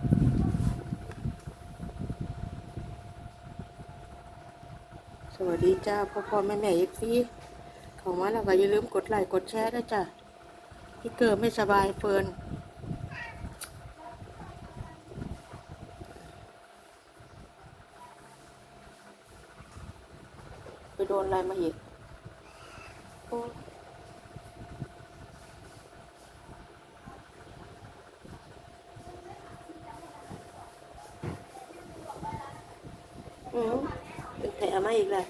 สวัสดีจ้าพ่อพ่อแม่แม่เอฟซีข้ามาแล้วก็อย่าลืมกดไลค์กดแชร์ด้วยจ้ะพี่เกิดไม่สบายเฟิร์นไปโดนอะไรมาอีกโอ้มเป็นแผล มาอีกแล้ว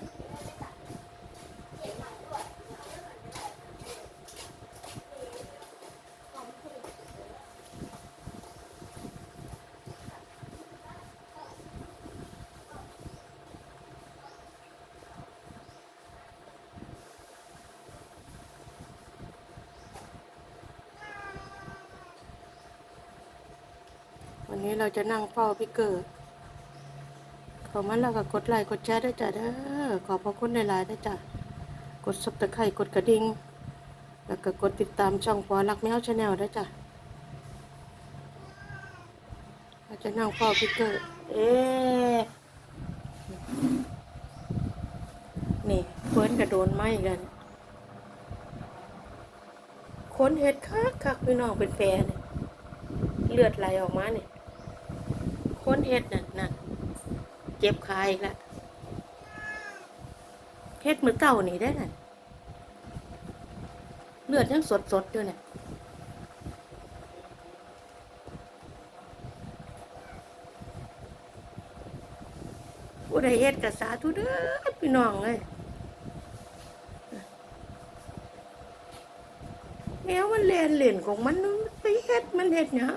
วันนี้เราจะนั่งเฝ้าพี่เกิด ขอมันเราก็กดไลค์กดแชร์ได้จ้ะเด้อขอบพระคุณหลายๆด้จ้ะกดซับตะไคร่กดกระดิ่งแล้วก็กดติดตามช่องปอรักแมวชาแนลได้จ้ะเราจะนั่งเฝ้าพี่เกิดเอ๊นี่เฟิร์นกระโดนไหมกแล้วเนี่ยคนเห็ดคักคักพี่น้องเป็นแฟนเลือดไหลออกมาเนี่ยคนเฮ็ดน่ะน่ะ เจ็บคาอีกแล้วเฮ็ดมือเก่านี่ได้น่ะเลือดยังสดสดๆอยู่เนี่ยผู้ใดเฮ็ดกับสาธุเด้อพี่น้องเลยแมวมันเล่นเล่นของมันมันไปเฮ็ดมันเฮ็ดหยั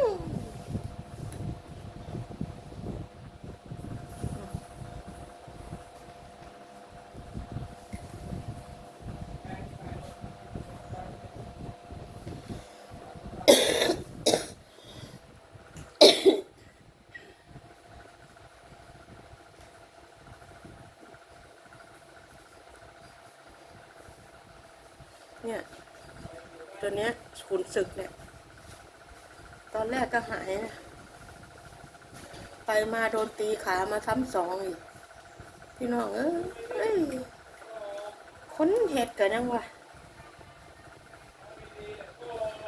ง เนี่ยตัวเนี้ยขุนศึกเนี่ย ตอนแรกก็หายนะไปมาโดนตีขามาซ้ำสองอีกพี่น้องเอ้ยคนเห็ดกันยังวะ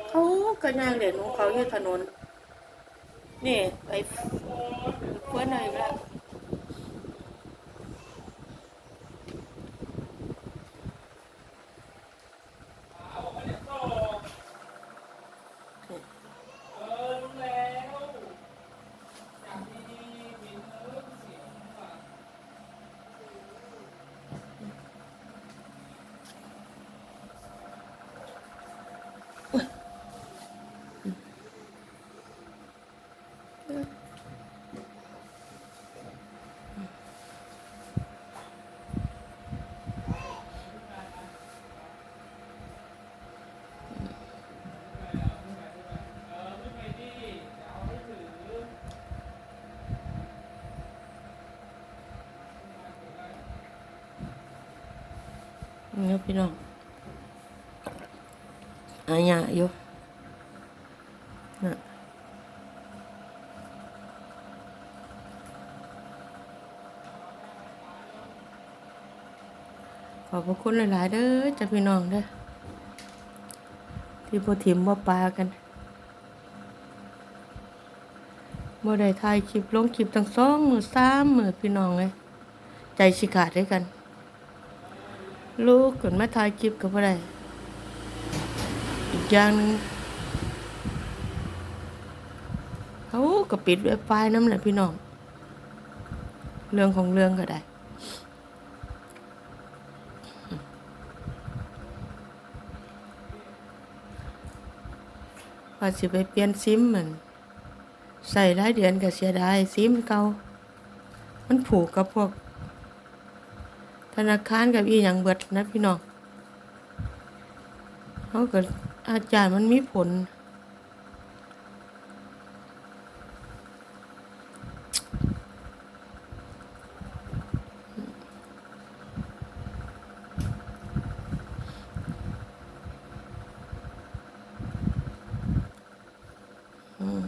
เขาก็ย่างเด่นของเขาอยู่ถนน นี่ไอ้เพื่อนอะไรละ นี่ พี่น้องอาญาอยู่นะขอบพระคุณหลาย ๆ เด้อจ้ะพี่น้องเด้อที่พอถิมบ่าปลากันบ่ได้ถ่ายคลิปลงคลิปตั้งสองมือสามมือพี่น้องเลยใจสิขาดด้วยกัน ลูกขึ้นมาถ่ายคลิปกับอะไรอีกอย่างหนึงเขาก็ปิดไวไฟน้ำแหละพี่น้อง เรื่องของเรื่องก็ได้ว่าสิไปเปลี่ยนซิมเหมือนใส่รายเดือนก็เสียดายซิมเก่ามันผูกกับพวก ธนาคารกับอีหยังเบิดนะพี่น้องเขาเกิดอาจารย์มันมีผล อืม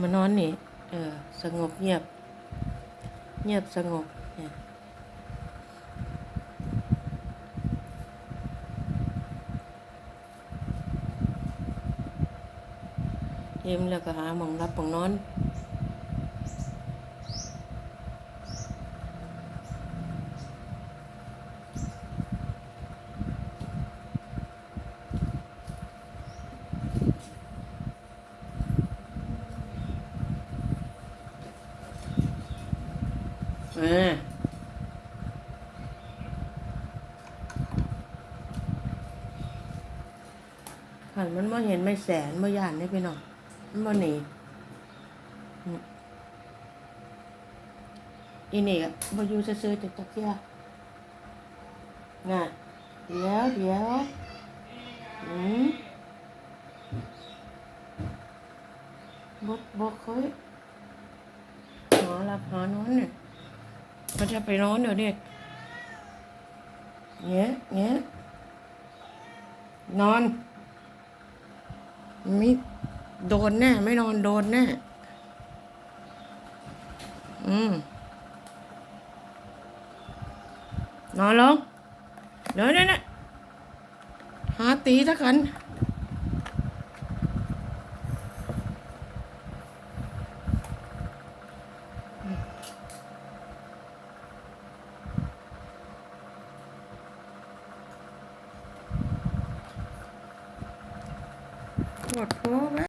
มานอนนี่ เออ สงบเงียบ เงียบสงบเนี่ยยิ้มแล้วก็หาหมองรับหมองนอน อ่า หันมันมาเห็นไม่แสนมาย่านนี่พี่น้องมันมาหนีอีนี่อะมาอยู่ซื่อๆแต่ตะเกียน่ะเดี๋ยวเดี๋ยวอืมบกบกเคยหาหลับหานอนเนี่ยมันจะไปนอนเดี๋ยวนี้เงี้ยเงี้ยนอน ม่โดนแน่ ไม่นอนโดนแน่ อืม นอนลงเดี๋ยวนี่นะหาตีตะกัน ปวดท้อ